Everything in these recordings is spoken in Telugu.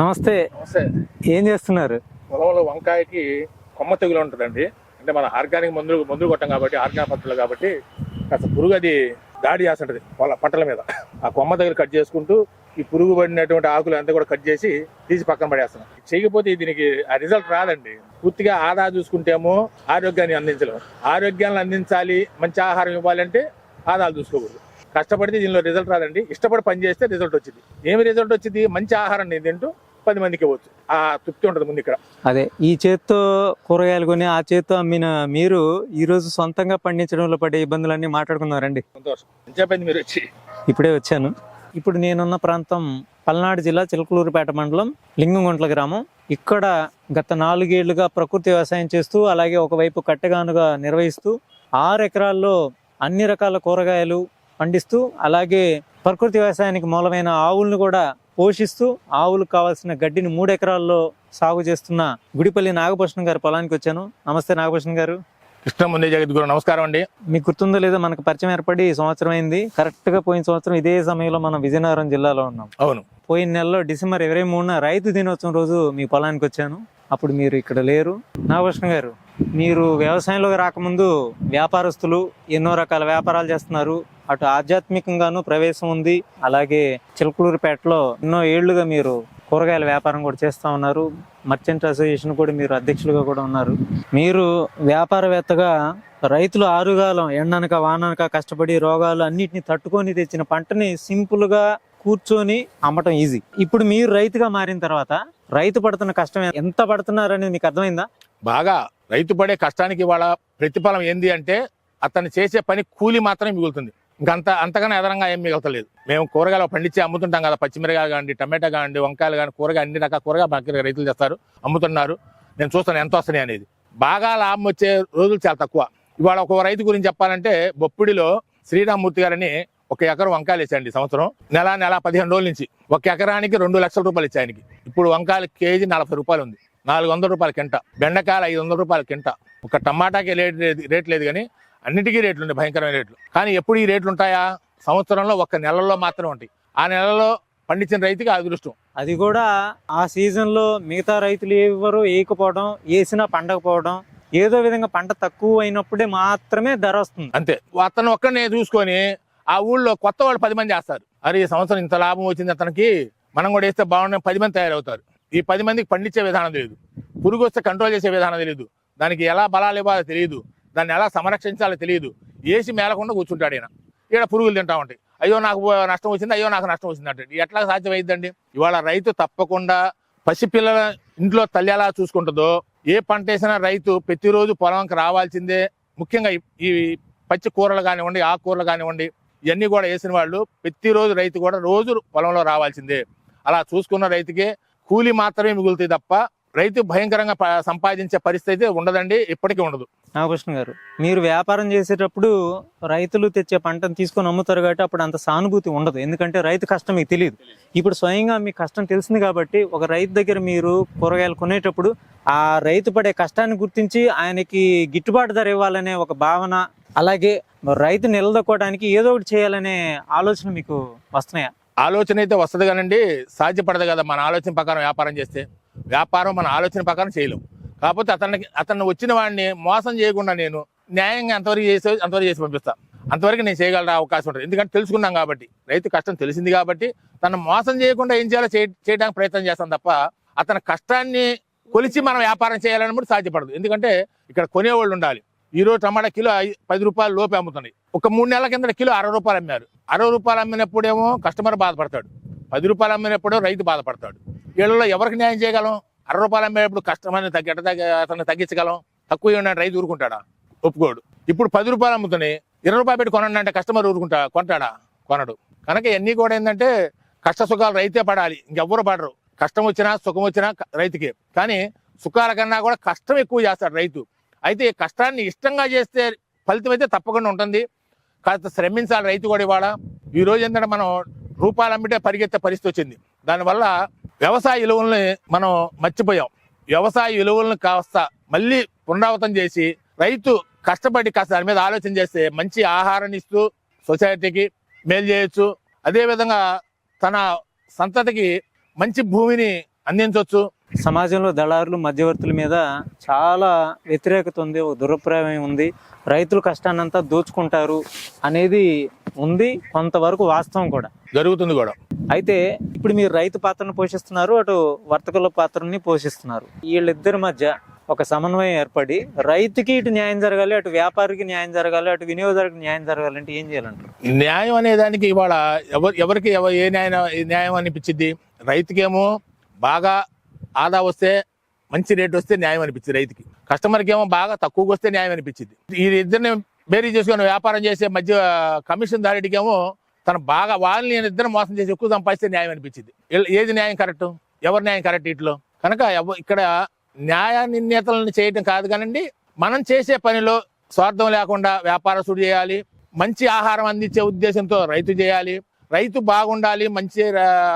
నమస్తే. నమస్తే. ఏం చేస్తున్నారు? పొలంలో వంకాయకి కొమ్మ తెగులు ఉంటుందండి. అంటే మన ఆర్గానిక్ మందులు మందులు కొట్టాం కాబట్టి ఆర్గానిక్ పద్ధతులు కాబట్టి కాస్త పురుగు అది దాడి చేస్తుంటది పొల పంటల మీద. ఆ కొమ్మ తెగులు కట్ చేసుకుంటూ ఈ పురుగు పడినటువంటి ఆకులు అంతా కూడా కట్ చేసి తీసి పక్కన పడేస్తున్నాం. చేయకపోతే దీనికి ఆ రిజల్ట్ రాదండి. పూర్తిగా ఆదా చూసుకుంటేమో ఆరోగ్యాన్ని అందించలేము ఆరోగ్యాన్ని అందించాలి మంచి ఆహారం ఇవ్వాలంటే ఆదాలు చూసుకోకూడదు. కష్టపడితే దీనిలో రిజల్ట్ రాదండి. ఇష్టపడి పని చేస్తే రిజల్ట్ వచ్చింది. ఏమి రిజల్ట్ వచ్చింది? మంచి ఆహారం నేను తింటూ పది మందికి ఇవ్వచ్చు. ఆ తృప్తి ఉంటుంది ముందు ఇక్కడ. అదే ఈ చేత్తో కూరగాయలు కొని ఆ చేత్తో అమ్మిన మీరు ఈ రోజు సొంతంగా పండించడంలో పడే ఇబ్బందులన్నీ మాట్లాడుకున్నారండి సంతోషం. ఎంతసేపు మీరు వచ్చి? ఇప్పుడే వచ్చాను. ఇప్పుడు నేనున్న ప్రాంతం పల్నాడు జిల్లా చిలకలూరుపేట మండలం లింగంగుంట్ల గ్రామం. ఇక్కడ గత నాలుగేళ్ళుగా ప్రకృతి వ్యవసాయం చేస్తూ అలాగే ఒకవైపు కట్టెగానుగా నిర్వహిస్తూ ఆరు ఎకరాల్లో అన్ని రకాల కూరగాయలు పండిస్తూ అలాగే ప్రకృతి వ్యవసాయానికి మూలమైన ఆవులను కూడా పోషిస్తూ ఆవులకు కావాల్సిన గడ్డిని మూడు ఎకరాల్లో సాగు చేస్తున్న గుడిపల్లి నాగభూషణ్ గారి పొలానికి వచ్చాను. నమస్తే నాగభూషణ్ గారు. కృష్ణ ముందే జగద్గురు నమస్కారం అండి. మీకు గుర్తుందో లేదో మనకు పరిచయం ఏర్పడి సంవత్సరం అయింది. కరెక్ట్గా పోయిన సంవత్సరం ఇదే సమయంలో మనం విజయనగరం జిల్లాలో ఉన్నాం. అవును. పోయిన నెలలో డిసెంబర్ ఇరవై మూడున రైతు దినోత్సవం రోజు మీ పొలానికి వచ్చాను. అప్పుడు మీరు ఇక్కడ లేరు. నాగభూషణ్ గారు మీరు వ్యవసాయంలోకి రాకముందు వ్యాపారస్తులు ఎన్నో రకాల వ్యాపారాలు చేస్తున్నారు. అటు ఆధ్యాత్మికంగాను ప్రవేశం ఉంది. అలాగే చిలకలూరుపేటలో ఎన్నో ఏళ్ళుగా మీరు కూరగాయల వ్యాపారం కూడా చేస్తూ ఉన్నారు. మర్చెంట్ అసోసియేషన్ కూడా మీరు అధ్యక్షులుగా కూడా ఉన్నారు. మీరు వ్యాపారవేత్తగా రైతులు ఆరుగాలం ఎండనక వాననక కష్టపడి రోగాలు అన్నిటిని తట్టుకొని తెచ్చిన పంటని సింపుల్గా కూర్చొని అమ్మటం ఈజీ. ఇప్పుడు మీరు రైతుగా మారిన తర్వాత రైతు పడుతున్న కష్టం ఎంత పడుతున్నారనేది మీకు అర్థమైందా? బాగా రైతు పడే కష్టానికి వాళ్ళ ప్రతిఫలం ఏంది అంటే అతను చేసే పని కూలి మాత్రమే మిగులుతుంది. ఇంకంత అంతగానే అదనంగా ఏం మిగలతలేదు. మేము కూరగాయలు పండించి అమ్ముతుంటాం కదా పచ్చిమిరకాయలు కానివ్వండి టమాటా కానివ్వండి వంకాయలు కానీ కూరగాయ అన్ని రకాల కూరగాయ మాకు రైతులు చేస్తారు అమ్ముతున్నారు. నేను చూస్తాను ఎంత వస్తున్నాయి అనేది. బాగా లాభం వచ్చే రోజులు చాలా తక్కువ. ఇవాళ ఒక రైతు గురించి చెప్పాలంటే బొప్పిడిలో శ్రీరామ్మూర్తి గారని ఒక ఎకరం వంకాయలు వేసాయండి సంవత్సరం. నెల నెల పదిహేను రోజుల నుంచి. ఒక ఎకరానికి రెండు లక్షల రూపాయలు ఇచ్చాయనికి ఇప్పుడు వంకాయలు కేజీ నలభై రూపాయలు ఉంది. నాలుగు వందల రూపాయల కింట బెండకాయలు ఐదు వందల రూపాయల కింట. ఒక టమాటాకి రేట్ లేదు- రేట్ లేదు కానీ అన్నిటికీ రేట్లు ఉన్నాయి భయంకరమైన రేట్లు. కానీ ఎప్పుడు ఈ రేట్లు ఉంటాయా? సంవత్సరంలో ఒక నెలలో మాత్రమే ఉంటాయి. ఆ నెలలో పండించిన రైతుకి అదృష్టం. అది కూడా ఆ సీజన్లో మిగతా రైతులు ఎవరు వేయకపోవడం వేసినా పండకపోవడం ఏదో విధంగా పంట తక్కువ అయినప్పుడే మాత్రమే ధర వస్తుంది. అంతే. అతను ఒక్కనే చూసుకొని ఆ ఊళ్ళో కొత్త వాళ్ళు పది మంది చేస్తారు. అరే ఈ సంవత్సరం ఇంత లాభం వచ్చింది అతనికి మనం కూడా వేస్తే బాగుండే పది మంది తయారవుతారు. ఈ పది మందికి పండించే విధానం తెలియదు పురుగు వస్తే కంట్రోల్ చేసే విధానం తెలియదు దానికి ఎలా బలాలు ఇవ్వాలో తెలియదు దాన్ని ఎలా సంరక్షించాలో తెలియదు ఏసి మేలకుండా కూర్చుంటాడు ఈయన. ఈడ పురుగులు తింటా ఉంటాయి. అయ్యో నాకు నష్టం వచ్చింది అయ్యో నాకు నష్టం వచ్చింది అంటే ఎట్లా సాధ్యమైందండి? ఇవాళ రైతు తప్పకుండా పసిపిల్లల ఇంట్లో తల్లి ఎలా చూసుకుంటుందో ఏ పంట వేసినా రైతు ప్రతిరోజు పొలంకి రావాల్సిందే. ముఖ్యంగా ఈ- ఈ పచ్చి కూరలు కానివ్వండి ఆకుకూరలు కానివ్వండి ఇవన్నీ కూడా వేసిన వాళ్ళు ప్రతిరోజు రైతు కూడా రోజు పొలంలో రావాల్సిందే. అలా చూసుకున్న రైతుకే కూలి మాత్రమే మిగులుతాయి తప్ప రైతు భయంకరంగా సంపాదించే పరిస్థితి ఉండదండి ఇప్పటికీ ఉండదు. నాగకృష్ణ గారు మీరు వ్యాపారం చేసేటప్పుడు రైతులు తెచ్చే పంటను తీసుకొని అమ్ముతారు కాబట్టి అప్పుడు అంత సానుభూతి ఉండదు. ఎందుకంటే రైతు కష్టం మీకు తెలియదు. ఇప్పుడు స్వయంగా మీ కష్టం తెలిసింది కాబట్టి ఒక రైతు దగ్గర మీరు కూరగాయలు కొనేటప్పుడు ఆ రైతు పడే కష్టాన్ని గుర్తించి ఆయనకి గిట్టుబాటు ధర ఇవ్వాలనే ఒక భావన అలాగే రైతు నిలదొక్కోవడానికి ఏదో ఒకటి చేయాలనే ఆలోచన మీకు వస్తున్నాయా? ఆలోచన అయితే వస్తుంది కానండి సాధ్యపడదు కదా మన ఆలోచన ప్రకారం వ్యాపారం చేస్తే. వ్యాపారం మన ఆలోచన ప్రకారం చేయలేం. కాకపోతే అతనికి అతను వచ్చిన వాడిని మోసం చేయకుండా నేను న్యాయంగా అంతవరకు చేసే అంతవరకు చేసి పంపిస్తా. అంతవరకు నేను చేయగల అవకాశం ఉంటుంది. ఎందుకంటే తెలుసుకున్నాం కాబట్టి రైతు కష్టం తెలిసింది కాబట్టి తను మోసం చేయకుండా ఏం చేయాలో చేయడానికి ప్రయత్నం చేస్తాం తప్ప అతని కష్టాన్ని కొలిచి మనం వ్యాపారం చేయాలని కూడా సాధ్యపడదు. ఎందుకంటే ఇక్కడ కొనేవాళ్ళు ఉండాలి. ఈ రోజు టమాటా కిలో పది రూపాయలు లోపే అమ్ముతున్నాయి. ఒక మూడు నెలల కింద కిలో అరవై రూపాయలు అమ్మారు. అరవై రూపాయలు అమ్మినప్పుడేమో కస్టమర్ బాధపడతాడు. పది రూపాయలు అమ్మినప్పుడు రైతు బాధపడతాడు. వీళ్ళలో ఎవరికి న్యాయం చేయగలం? అరవై రూపాయలు అమ్మేటప్పుడు కస్టమర్ని తగ్గి అతను అతన్ని తగ్గించగలం? తక్కువ ఉన్నాడు రైతు ఊరుకుంటాడా? ఒప్పుకోడు. ఇప్పుడు పది రూపాయలు అమ్ముతున్నాయి ఇరవై రూపాయలు పెట్టి కొనండి అంటే కస్టమర్ ఊరుకుంటా కొంటాడా? కొనడు. కనుక ఇవన్నీ కూడా ఏంటంటే కష్ట సుఖాలు రైతే పడాలి. ఇంకెవ్వరు పడరు. కష్టం వచ్చినా సుఖం వచ్చినా రైతుకే. కానీ సుఖాల కన్నా కూడా కష్టం ఎక్కువ చేస్తాడు రైతు. అయితే కష్టాన్ని ఇష్టంగా చేస్తే ఫలితం అయితే తప్పకుండా ఉంటుంది. కాస్త శ్రమించాలి రైతు కూడా ఇవాళ. ఈ రోజు ఏంటంటే మనం రూపాయలు అమ్మిటే పరిగెత్తే పరిస్థితి వచ్చింది. దానివల్ల వ్యవసాయ విలువల్ని మనం మర్చిపోయాం. వ్యవసాయ విలువలను కాస్త మళ్ళీ పునరావృతం చేసి రైతు కష్టపడి కాస్త దాని మీద ఆలోచన చేస్తే మంచి ఆహారాన్ని ఇస్తూ సొసైటీకి మేలు చేయొచ్చు. అదేవిధంగా తన సంతతికి మంచి భూమిని అందించవచ్చు సమాజంలో దళారులు మధ్యవర్తుల మీద చాలా వ్యతిరేకత ఉంది ఒక దురభిప్రాయం ఉంది. రైతుల కష్టాన్నంతా దోచుకుంటారు అనేది ఉంది కొంతవరకు వాస్తవం కూడా. జరుగుతుంది కూడా. అయితే ఇప్పుడు మీరు రైతు పాత్రను పోషిస్తున్నారు అటు వర్తకుల పాత్రని పోషిస్తున్నారు. వీళ్ళిద్దరి మధ్య ఒక సమన్వయం ఏర్పడి రైతుకి ఇటు న్యాయం జరగాలి అటు వ్యాపారికి న్యాయం జరగాలి అటు వినియోగదారుకి న్యాయం జరగాలి అంటే ఏం చేయాలంటారు? న్యాయం అనే దానికి ఇవాళ ఎవరు ఎవరికి ఎవ- ఏ న్యాయం ఏ న్యాయం అనిపించింది రైతుకేమో బాగా ఆదా వస్తే మంచి రేట్ వస్తే న్యాయం అనిపించింది రైతుకి. కస్టమర్కి ఏమో బాగా తక్కువకి వస్తే న్యాయం అనిపించింది. ఈ ఇద్దరిని బేరీ చేసుకుని వ్యాపారం చేసే మధ్య కమిషన్ దారిడికేమో తను బాగా వాళ్ళని ఇద్దరు మోసం చేసి ఎక్కువ సంపాదిస్తే న్యాయం అనిపించింది. ఏది న్యాయం కరెక్ట్? ఎవరి న్యాయం కరెక్ట్ ఇట్లో కనుక ఇక్కడ న్యాయ నిర్ణేతలను చేయటం కాదు కానండి మనం చేసే పనిలో స్వార్థం లేకుండా వ్యాపారస్తుడు చేయాలి మంచి ఆహారం అందించే ఉద్దేశంతో రైతు చేయాలి రైతు బాగుండాలి మంచి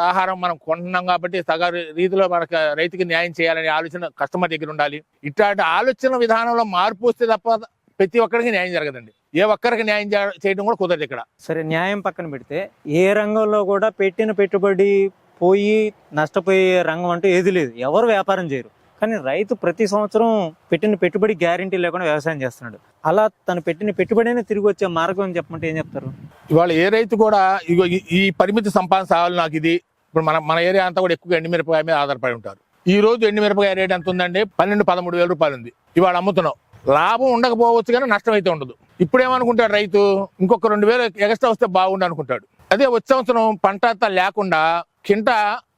ఆహారం మనం కొంటున్నాం కాబట్టి సగ రీతిలో మనకు రైతుకి న్యాయం చేయాలనే ఆలోచన కస్టమర్ దగ్గర ఉండాలి. ఇట్లాంటి ఆలోచన విధానంలో మార్పు వస్తే తప్ప ప్రతి ఒక్కరికి న్యాయం జరగదండి. ఏ ఒక్కరికి న్యాయం చేయడం కూడా కుదరదు ఇక్కడ. సరే న్యాయం పక్కన పెడితే ఏ రంగంలో కూడా పెట్టిన పెట్టుబడి పోయి నష్టపోయే రంగం అంటూ ఏది లేదు. ఎవరు వ్యాపారం చేయరు. కానీ రైతు ప్రతి సంవత్సరం పెట్టిన పెట్టుబడి గ్యారంటీ లేకుండా వ్యవసాయం చేస్తున్నాడు. అలా తను పెట్టిన పెట్టుబడినే తిరిగి వచ్చే మార్గం అని చెప్పమంటే ఏం చెప్తారు? ఇవాళ ఏ రైతు కూడా ఇగో ఈ- ఈ పరిమితి సంపాదన సాగాలి నాకు ఇది. ఇప్పుడు మన మన ఏరియా అంతా కూడా ఎక్కువ ఎండుమిరపకాయ మీద ఆధారపడి ఉంటారు. ఈ రోజు ఎండుమిరపకాయ రేట్ ఎంత ఉందండి? పన్నెండు పదమూడు వేల రూపాయలు ఉంది. ఇవాళ అమ్ముతున్నాం. లాభం ఉండకపోవచ్చు కానీ నష్టం అయితే ఉండదు. ఇప్పుడు ఏమనుకుంటాడు రైతు? ఇంకొక రెండు వేలు ఎగస్ట్రా వస్తే బాగుండు అనుకుంటాడు. అదే వచ్చే సంవత్సరం పంట అంతా లేకుండా కింట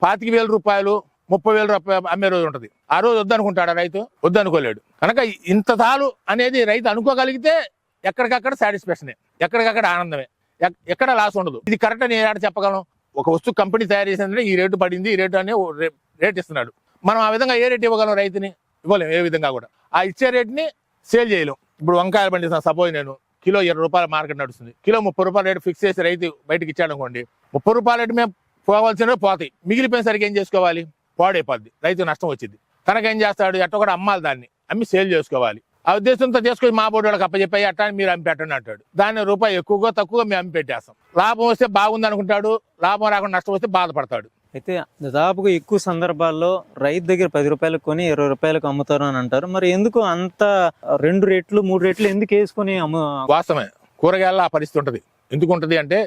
పాతిక వేల రూపాయలు ముప్పై వేల రూపాయలు అమ్మే రోజు ఉంటుంది. ఆ రోజు వద్దనుకుంటాడా రైతు? వద్దనుకోలేడు. కనుక ఇంత తాలు అనేది రైతు అనుకోగలిగితే ఎక్కడికక్కడ సాటిస్ఫాక్షనే. ఎక్కడికక్కడ ఆనందమే. ఎక్- ఎక్కడ లాస్ ఉండదు. ఇది కరెక్ట్ అని ఏడాడు చెప్పగలం? ఒక వస్తువు కంపెనీ తయారు చేసిందంటే ఈ రేటు పడింది ఈ రేటు అనే ఓ రే- రేట్ ఇస్తున్నాడు. మనం ఆ విధంగా ఏ రేట్ ఇవ్వగలం రైతుని? ఇవ్వలేం ఏ విధంగా కూడా. ఆ ఇచ్చే రేట్ని సేల్ చేయలేం. ఇప్పుడు వంకాయలు పండిస్తాను సపోజ్ నేను కిలో ఇరవై రూపాయల మార్కెట్ నడుస్తుంది. కిలో ముప్పై రూపాయల రేటు ఫిక్స్ చేసి రైతు బయటకి ఇచ్చాడు అనుకోండి ముప్పై రూపాయల రేటు మేము పోవాల్సినవి పోతాయి. మిగిలిపోయినసరికి ఏం చేసుకోవాలి? పాడైపోద్ది. రైతు నష్టం వచ్చింది తనకేం చేస్తాడు? ఎట్ట కూడా అమ్మాలి దాన్ని. అమ్మి సేల్ చేసుకోవాలి. ఆ ఉద్దేశంతో చేసుకొని మా బోర్డు వాళ్ళకి అప్పచెప్పాయి అట్టా మీరు అమ్మి పెట్టండి అంటాడు. దాన్ని రూపాయి ఎక్కువగా తక్కువ మేము అమ్మి పెట్టేస్తాం. లాభం వస్తే బాగుంది అనుకుంటాడు లాభం రాకుండా నష్టం వస్తే బాధపడతాడు. అయితే దాదాపుగా ఎక్కువ సందర్భాల్లో రైతు దగ్గర పది రూపాయలకు కొని ఇరవై రూపాయలకు అమ్ముతారు అని అంటారు. మరి ఎందుకు అంత రెండు రేట్లు మూడు రేట్లు ఎందుకు వేసుకొని అమ్ము వాస్తవమే. కూరగాయల ఆ పరిస్థితి ఉంటుంది. ఎందుకు ఉంటుంది అంటే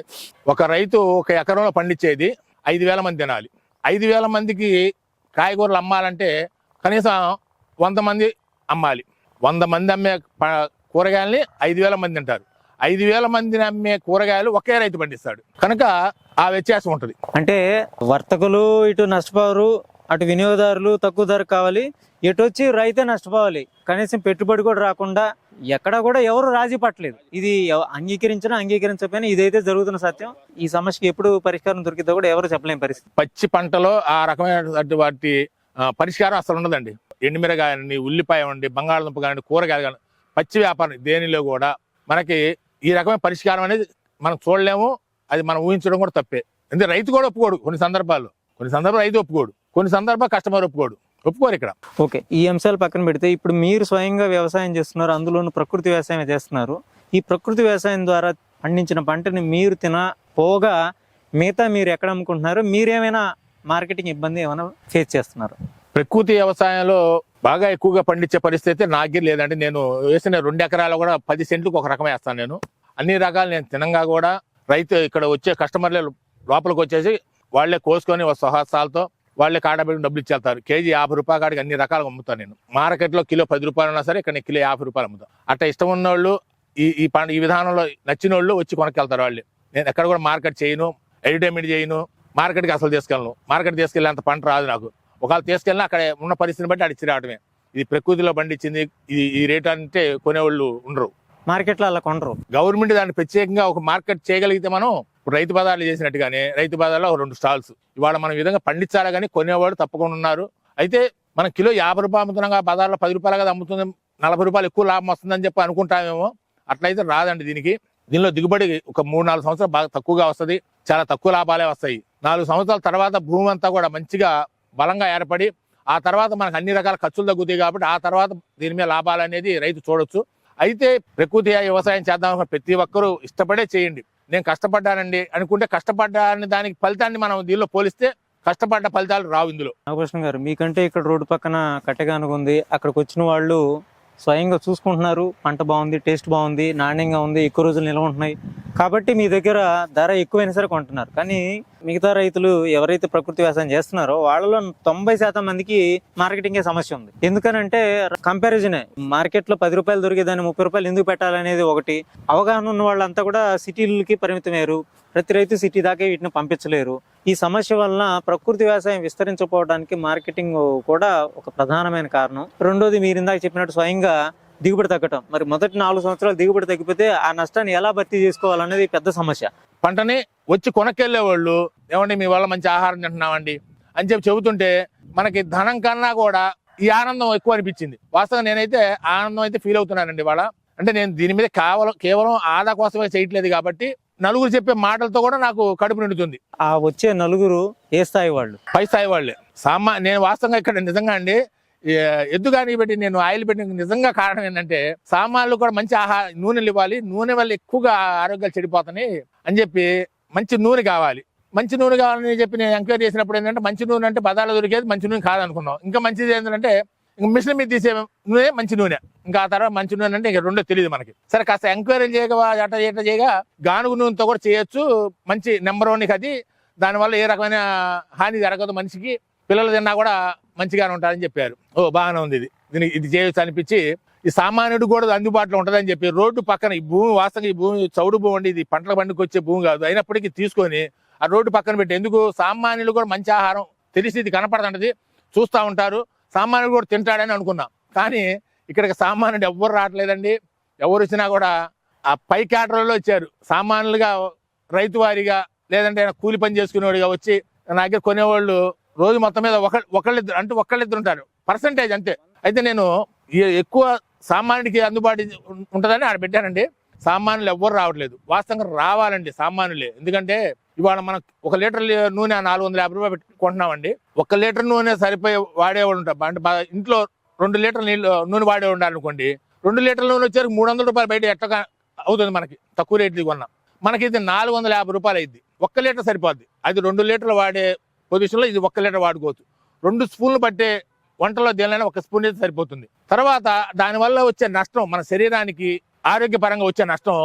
ఒక రైతు ఒక ఎకరంలో పండించేది ఐదు వేల మంది తినాలి. ఐదు వేల మందికి కాయగూరలు అమ్మాలంటే కనీసం వంద మంది అమ్మాలి. వంద మంది అమ్మే కూరగాయలని కూరగాయల్ని ఐదు వేల మంది అంటారు ఐదు వేల మందిని అమ్మే కూరగాయలు ఒకే రైతు పండిస్తాడు. కనుక ఆ వ్యత్యాసం ఉంటుంది. అంటే వర్తకులు ఇటు నష్టపోరు అటు వినియోగదారులు తక్కువ ధర కావాలి ఎటు వచ్చి రైతే నష్టపోవాలి. కనీసం పెట్టుబడి కూడా రాకుండా ఎక్కడ కూడా ఎవరు రాజీ పట్టలేదు. ఇది అంగీకరించినా అంగీకరించకపోయినా ఇదైతే జరుగుతున్న సత్యం. ఈ సమస్యకి ఎప్పుడు పరిష్కారం దొరికితే కూడా ఎవరు చెప్పలేని పరిస్థితి. పచ్చి పంటలో ఆ రకమైనటువంటి వాటి పరిష్కారం అసలు ఉండదండి. ఎండుమిరగాయ ఉల్లిపాయ ఉండి బంగాళదుంప కానీ కూరగాయలు కానీ పచ్చి వ్యాపారం దేనిలో కూడా మనకి ఈ రకమైన పరిష్కారం అనేది మనం చూడలేము అది మనం ఊహించడం కూడా తప్పే. ఎందుకంటే రైతు కూడా ఒప్పుకోడు కొన్ని సందర్భాల్లో. కొన్ని సందర్భాలు రైతు ఒప్పుకోడు. కొన్ని సందర్భాలు కస్టమర్ ఒప్పుకోడు. ఒప్పుకోరు ఇక్కడ. ఓకే. ఈ అంశాలు పక్కన పెడితే ఇప్పుడు మీరు స్వయంగా వ్యవసాయం చేస్తున్నారు అందులోనూ ప్రకృతి వ్యవసాయం చేస్తున్నారు. ఈ ప్రకృతి వ్యవసాయం ద్వారా పండించిన పంటని మీరు తిన పోగా మిగతా మీరు ఎక్కడ అమ్ముకుంటున్నారు మీరేమైనా మార్కెటింగ్ ఇబ్బంది ఏమైనా ఫేస్ చేస్తున్నారు? ప్రకృతి వ్యవసాయంలో బాగా ఎక్కువగా పండించే పరిస్థితి నాకే లేదండి. నేను వేసిన రెండు ఎకరాలు కూడా పది సెంట్లకు ఒక రకం వేస్తాను నేను. అన్ని రకాలు నేను తినంగా కూడా రైతు ఇక్కడ వచ్చే కస్టమర్లే లోపలికి వచ్చేసి వాళ్ళే కోసుకొని ఒక సహసాలతో వాళ్ళే కాడబెట్టి డబ్బులు ఇచ్చేస్తారు కేజీ యాభై రూపాయల కాడికి అన్ని రకాలు అమ్ముతాను నేను. మార్కెట్లో కిలో పది రూపాయలు ఉన్నా సరే ఇక్కడ కిలో యాభై రూపాయలు అమ్ముతాను అట్లా ఇష్టం ఉన్న వాళ్ళు ఈ ఈ పంట ఈ విధానంలో నచ్చిన వాళ్ళు వచ్చి కొనకెళ్తారు వాళ్ళు. నేను ఎక్కడ కూడా మార్కెట్ చేయను అడ్వర్టైజ్మెంట్ చేయను మార్కెట్కి అసలు తీసుకెళ్ళను. మార్కెట్ తీసుకెళ్ళేంత పంట రాదు నాకు. ఒకవేళ తీసుకెళ్ళినా అక్కడ ఉన్న పరిస్థితిని బట్టి అడిచి రావడమే. ఇది ప్రకృతిలో పండించింది ఇది ఈ రేట్ అంటే కొనేవాళ్ళు ఉండరు. మార్కెట్లో అలా కొనరు. గవర్నమెంట్ దాన్ని ప్రత్యేకంగా ఒక మార్కెట్ చేయగలిగితే మనం ఇప్పుడు రైతు బజార్లు చేసినట్టుగానే రైతు బజార్లో రెండు స్టాల్స్. ఇవాళ మనం విధంగా పండించాలా కానీ కొనేవాడు తప్పకుండా ఉన్నారు. అయితే మనం కిలో యాభై రూపాయలు అమ్ముతున్నాం బజార్లో పది రూపాయలు కదా అమ్ముతుంది నలభై రూపాయలు ఎక్కువ లాభం వస్తుందని చెప్పి అనుకుంటామేమో. అట్లయితే రాదండి దీనికి. దీనిలో దిగుబడి ఒక మూడు నాలుగు సంవత్సరాలు బాగా తక్కువగా వస్తుంది. చాలా తక్కువ లాభాలే వస్తాయి. నాలుగు సంవత్సరాల తర్వాత భూమి అంతా కూడా మంచిగా బలంగా ఏర్పడి ఆ తర్వాత మనకు అన్ని రకాల ఖర్చులు తగ్గుతాయి కాబట్టి ఆ తర్వాత దీని మీద లాభాలు అనేది రైతు చూడొచ్చు. అయితే ప్రకృతి వ్యవసాయం చేద్దాం ప్రతి ఒక్కరూ ఇష్టపడే చేయండి. నేను కష్టపడ్డానండి అనుకుంటే కష్టపడ్డాని దానికి ఫలితాన్ని మనం దీనిలో పోలిస్తే కష్టపడ్డ ఫలితాలు రావు ఇందులో. నాగభూషణ గారు మీకంటే ఇక్కడ రోడ్డు పక్కన కట్టెగానుగ ఉంది అక్కడికి వచ్చిన వాళ్ళు స్వయంగా చూసుకుంటున్నారు. పంట బాగుంది టేస్ట్ బాగుంది నాణ్యంగా ఉంది ఎక్కువ రోజులు నిల్వ ఉంటున్నాయి. కాబట్టి మీ దగ్గర ధర ఎక్కువైనా సరే కొంటున్నారు. కానీ మిగతా రైతులు ఎవరైతే ప్రకృతి వ్యవసాయం చేస్తున్నారో వాళ్ళలో తొంభై శాతం మందికి మార్కెటింగే సమస్య ఉంది. ఎందుకనంటే కంపారిజనే మార్కెట్లో పది రూపాయలు దొరికేదాన్ని ముప్పై రూపాయలు ఎందుకు పెట్టాలనేది ఒకటి. అవగాహన ఉన్న వాళ్ళంతా కూడా సిటీలకి పరిమితమయ్యారు. ప్రతి రైతు సిటీ దాకా వీటిని పంపించలేరు. ఈ సమస్య వలన ప్రకృతి వ్యవసాయం విస్తరించకపోవడానికి మార్కెటింగ్ కూడా ఒక ప్రధానమైన కారణం. రెండోది మీరు ఇందాక చెప్పినట్టు స్వయంగా దిగుబడి తగ్గటం. మరి మొదటి నాలుగు సంవత్సరాలు దిగుబడి తగ్గిపోతే ఆ నష్టాన్ని ఎలా భర్తీ చేసుకోవాలనేది పెద్ద సమస్య. పంటని వచ్చి కొనకెళ్ళే వాళ్ళు ఏమండి మీ వల్ల మంచి ఆహారం తింటున్నామండి అని చెప్పి చెబుతుంటే మనకి ధనం కన్నా కూడా ఈ ఆనందం ఎక్కువ అనిపించింది. వాస్తవంగా నేనైతే ఆనందం అయితే ఫీల్ అవుతున్నానండి ఇవాళ. అంటే నేను దీని మీద కేవలం కేవలం ఆదా కోసమే చేయట్లేదు కాబట్టి నలుగురు చెప్పే మాటలతో కూడా నాకు కడుపు నిండుతుంది. ఆ వచ్చే నలుగురు ఏ స్థాయి వాళ్ళు? పై స్థాయి వాళ్ళే. సామా నేను వాస్తవంగా ఇక్కడ నిజంగా అండి ఈ ఎద్దు కానీ పెట్టి నేను ఆయిల్ పెట్టి నిజంగా కారణం ఏంటంటే సామాన్లు కూడా మంచి ఆహార నూనెలు ఇవ్వాలి నూనె వల్ల ఎక్కువగా ఆరోగ్యాలు చెడిపోతున్నాయి అని చెప్పి మంచి నూనె కావాలి. మంచి నూనె కావాలని చెప్పి నేను ఎంక్వైరీ చేసినప్పుడు ఏంటంటే మంచి నూనె అంటే బదాలు దొరికేది మంచి నూనె కాదనుకున్నాం. ఇంకా మంచిది ఏంటంటే ఇంక మిషన్ మీద తీసే నూనె మంచి నూనె. ఇంకా ఆ తర్వాత మంచి నూనె అంటే ఇంకా రెండో తెలియదు మనకి. సరే కాస్త ఎంక్వైరీ చేయగా అట చేయట చేయగా గానుగు నూనెతో కూడా చేయొచ్చు. మంచి నెంబర్ వన్కి అది. దానివల్ల ఏ రకమైన హాని జరగదు మనిషికి. పిల్లలు తిన్నా కూడా మంచిగానే ఉంటారని చెప్పారు. ఓ బాగానే ఉంది ఇది. దీనికి ఇది చేయొచ్చు అనిపించి. ఈ సామాన్యుడు కూడా అందుబాటులో ఉంటుందని చెప్పి రోడ్డు పక్కన ఈ భూమి వాస్తవంగా ఈ భూమి చౌడు భూమి అండి. ఇది పంటల బండికి వచ్చే భూమి కాదు. అయినప్పటికీ తీసుకొని ఆ రోడ్డు పక్కన పెట్టి. ఎందుకు? సామాన్యులు కూడా మంచి ఆహారం తెలిసి ఇది కనపడుతుంటది చూస్తూ ఉంటారు. సామాన్యుడు కూడా తింటాడని అనుకున్నాం. కానీ ఇక్కడికి సామాన్యుడు ఎవ్వరు రావట్లేదండి. ఎవరు వచ్చినా కూడా ఆ పై క్యాటరీలో వచ్చారు. సామాన్యులుగా రైతు వారిగా లేదంటే కూలి పని చేసుకునేవాడిగా వచ్చి నా దగ్గర కొనేవాళ్ళు రోజు మొత్తం మీద ఒక ఒకళ్ళిద్దరు అంటే ఒకళ్ళిద్దరు ఉంటారు. పర్సంటేజ్ అంతే. అయితే నేను ఎక్కువ సామాన్యుడికి అందుబాటు ఉంటుందని ఆడ పెట్టానండి సామాన్యులు ఎవ్వరు రావట్లేదు. వాస్తవంగా రావాలండి సామాన్యులే ఎందుకంటే ఇవాళ మనం ఒక లీటర్ నూనె నాలుగు వందల యాభై రూపాయలు పెట్టుకుంటున్నామండి ఒక లీటర్ నూనె సరిపోయే వాడేవాళ్ళు ఉంటారు. అంటే ఇంట్లో రెండు లీటర్ నీళ్ళు నూనె వాడే ఉండాలనుకోండి రెండు లీటర్ల నూనె వచ్చేసరికి మూడు వందల రూపాయలు బయట ఎట్లా అవుతుంది మనకి తక్కువ రేట్లు కొన్నాం. మనకి ఇది నాలుగు వందల యాభై రూపాయలు అయింది ఒక్క లీటర్ సరిపోద్ది. అది రెండు లీటర్లు వాడే పొజిషన్లో ఇది ఒక్క లీటర్ వాడుకోవచ్చు. రెండు స్పూన్లు పట్టే వంటలో దేనిలో ఒక స్పూన్ అయితే సరిపోతుంది. తర్వాత దానివల్ల వచ్చే నష్టం మన శరీరానికి ఆరోగ్యపరంగా వచ్చే నష్టం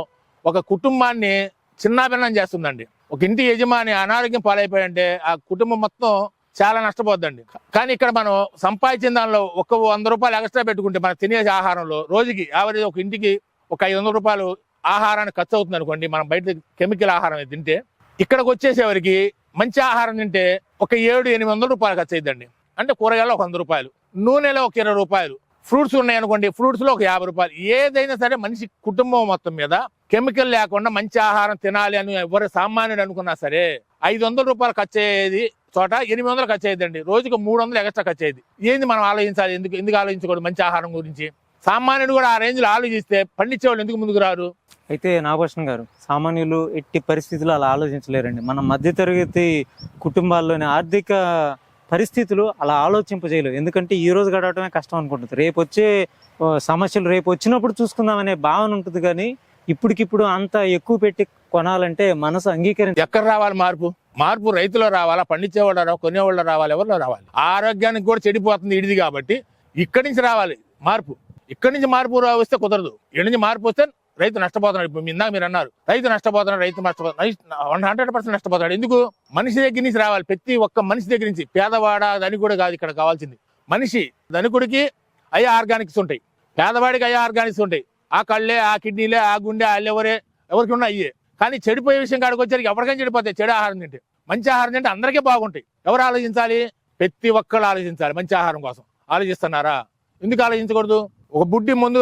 ఒక కుటుంబాన్ని చిన్నాభిన్నం చేస్తుందండి. ఒక ఇంటి యజమాని అనారోగ్యం పాలైపోయంటే ఆ కుటుంబం మొత్తం చాలా నష్టపోద్దండి. కానీ ఇక్కడ మనం సంపాదించిన దానిలో ఒక వంద రూపాయలు ఎక్స్ట్రా పెట్టుకుంటే మనం తినే ఆహారంలో రోజుకి యావరేజ్ ఒక ఇంటికి ఒక ఐదు వందల రూపాయలు ఆహారాన్ని ఖర్చు అవుతుంది అనుకోండి మనం బయట కెమికల్ ఆహారం తింటే ఇక్కడికి వచ్చేసేవరికి మంచి ఆహారం తింటే ఒక ఏడు ఎనిమిది వందల రూపాయలు ఖర్చు అవుతుందండి అంటే కూరగాయలు ఒక వంద రూపాయలు నూనెలో ఒక ఇరవై రూపాయలు ఫ్రూట్స్ ఉన్నాయనుకోండి ఫ్రూట్స్లో ఒక యాభై రూపాయలు. ఏదైనా సరే మనిషి కుటుంబం మొత్తం మీద కెమికల్ లేకుండా మంచి ఆహారం తినాలి అని ఎవరు సామాన్యుడు అనుకున్నా సరే ఐదు వందల రూపాయలు ఖర్చు అయ్యేది చోట ఎనిమిది వందలు ఖర్చు అయ్యేదండి రోజుకి మూడు వందలు ఎక్స్ట్రా ఖర్చు అయ్యేది ఏంది మనం ఆలోచించాలి? ఎందుకు ఎందుకు ఆలోచించకూడదు మంచి ఆహారం గురించి? సామాన్యుడు కూడా ఆ రేంజ్లో ఆలోచిస్తే పండించేవాళ్ళు ఎందుకు ముందుకు రారు? అయితే నాగభూషణ్ గారు సామాన్యులు ఎట్టి పరిస్థితులు అలా ఆలోచించలేరండి. మన మధ్యతరగతి కుటుంబాల్లోని ఆర్థిక పరిస్థితులు అలా ఆలోచింపజేయలేవు. ఎందుకంటే ఈ రోజు గడవటమే కష్టం అనుకుంటుంది. రేపు వచ్చే సమస్యలు రేపు వచ్చినప్పుడు చూసుకుందామనే భావన ఉంటుంది కానీ ఇప్పటికిప్పుడు అంత ఎక్కువ పెట్టి కొనాలంటే మనసు అంగీకరించి ఎక్కడ రావాలి మార్పు? మార్పు రైతులో రావాలా? పండించేవాళ్ళు రావాలి? కొనేవాళ్ళు రావాలి? ఎవరిలో రావాలి? ఆరోగ్యానికి కూడా చెడిపోతుంది ఇడిది కాబట్టి ఇక్కడి నుంచి రావాలి మార్పు. ఇక్కడి నుంచి మార్పు వస్తే కుదరదు. ఇక్కడి నుంచి మార్పు వస్తే రైతు నష్టపోతున్నాడు. ఇప్పుడు ఇందాక మీరు అన్నారు రైతు నష్టపోతున్నాడు రైతు నష్టపోతున్నాడు. వన్ హండ్రెడ్ పర్సెంట్ నష్టపోతున్నాడు. ఎందుకు? మనిషి దగ్గర నుంచి రావాలి. ప్రతి ఒక్క మనిషి దగ్గర నుంచి. పేదవాడ ధనికుడు కూడా కాదు ఇక్కడ కావాల్సింది. మనిషి ధనికుడికి అయ్యే ఆర్గానిక్స్ ఉంటాయి. పేదవాడికి అయ్యే ఆర్గానిక్స్ ఉంటాయి. ఆ కళ్ళే ఆ కిడ్నీలే ఆ గుండె వాళ్ళెవరే ఎవరికి ఉన్నా అయ్యే కానీ చెడిపోయే విషయం కాడికి వచ్చేసరికి ఎవరికైనా చెడిపోతాయి. చెడు ఆహారం తింటే. మంచి ఆహారం తింటే అందరికీ బాగుంటాయి. ఎవరు ఆలోచించాలి? ప్రతి ఒక్కళ్ళు ఆలోచించాలి మంచి ఆహారం కోసం. ఆలోచిస్తున్నారా? ఎందుకు ఆలోచించకూడదు? ఒక బుడ్డి ముందు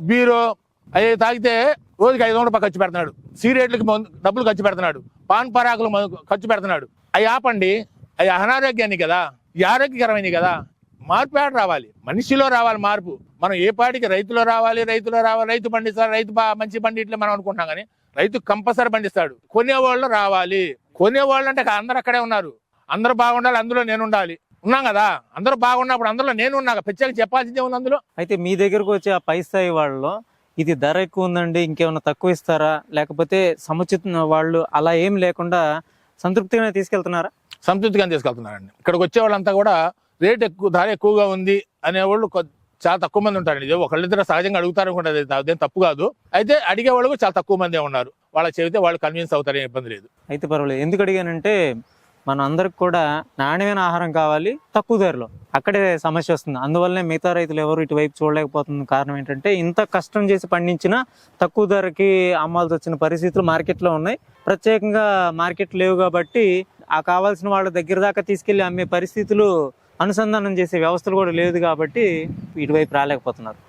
బీరో అవి తాగితే రోజుకి ఐదు వందల రూపాయలు ఖర్చు పెడుతున్నాడు. సిగరెట్లకి డబ్బులు ఖర్చు పెడుతున్నాడు. పాన్ పరాకులు ఖర్చు పెడుతున్నాడు. అవి ఆపండి. అవి అనారోగ్యాన్ని కదా. ఈ ఆరోగ్యకరమైనవి కదా. మార్పు ఏడ రావాలి? మనిషిలో రావాలి మార్పు. మనం ఏ పాటికి రైతులో రావాలి రైతులో రావాలి రైతు పండిస్తారు రైతు బా మంచి పండిట్లే మనం అనుకుంటాం కానీ రైతు కంపల్సరీ పండిస్తాడు. కొనేవాళ్ళు రావాలి. కొనేవాళ్ళు అంటే అందరు అక్కడే ఉన్నారు. అందరూ బాగుండాలి అందులో నేను ఉండాలి. ఉన్నాం కదా. అందరూ బాగున్నప్పుడు అందులో నేను ఉన్నా ప్రత్యేకంగా చెప్పాల్సిందే ఉంది అందులో. అయితే మీ దగ్గరకు వచ్చే ఆ పై స్థాయి వాళ్ళలో ఇది ధర ఎక్కువ ఉందండి ఇంకేమైనా తక్కువ ఇస్తారా? లేకపోతే సముచిత వాళ్ళు అలా ఏం లేకుండా సంతృప్తిగానే తీసుకెళ్తున్నారా? సంతృప్తిగా తీసుకెళ్తున్నారండి. ఇక్కడికి వచ్చే వాళ్ళంతా కూడా రేట్ ఎక్కువ ధర ఎక్కువగా ఉంది అనేవాళ్ళు చాలా తక్కువ మంది ఉంటారండి. ఇది ఒకళ్ళిద్దరు సహజంగా అడుగుతారు అనుకుంటే అది తప్పు కాదు. అయితే అడిగే వాళ్ళు చాలా తక్కువ మందే ఉన్నారు. వాళ్ళకి చెబితే వాళ్ళు కన్విన్స్ అవుతారు ఇబ్బంది లేదు. అయితే పర్వాలేదు. ఎందుకు అడిగానంటే మన అందరికి కూడా నాణ్యమైన ఆహారం కావాలి తక్కువ ధరలో. అక్కడే సమస్య వస్తుంది. అందువల్లనే మిగతా రైతులు ఎవరు ఇటువైపు చూడలేకపోతున్న కారణం ఏంటంటే ఇంత కష్టం చేసి పండించిన తక్కువ ధరకి అమ్మాల్సి వచ్చిన పరిస్థితులు మార్కెట్లో ఉన్నాయి. ప్రత్యేకంగా మార్కెట్ లేవు కాబట్టి ఆ కావాల్సిన వాళ్ళ దగ్గర దాకా తీసుకెళ్ళి అమ్మే పరిస్థితులు అనుసంధానం చేసే వ్యవస్థలు కూడా లేదు కాబట్టి ఇటువైపు రాలేకపోతున్నారు.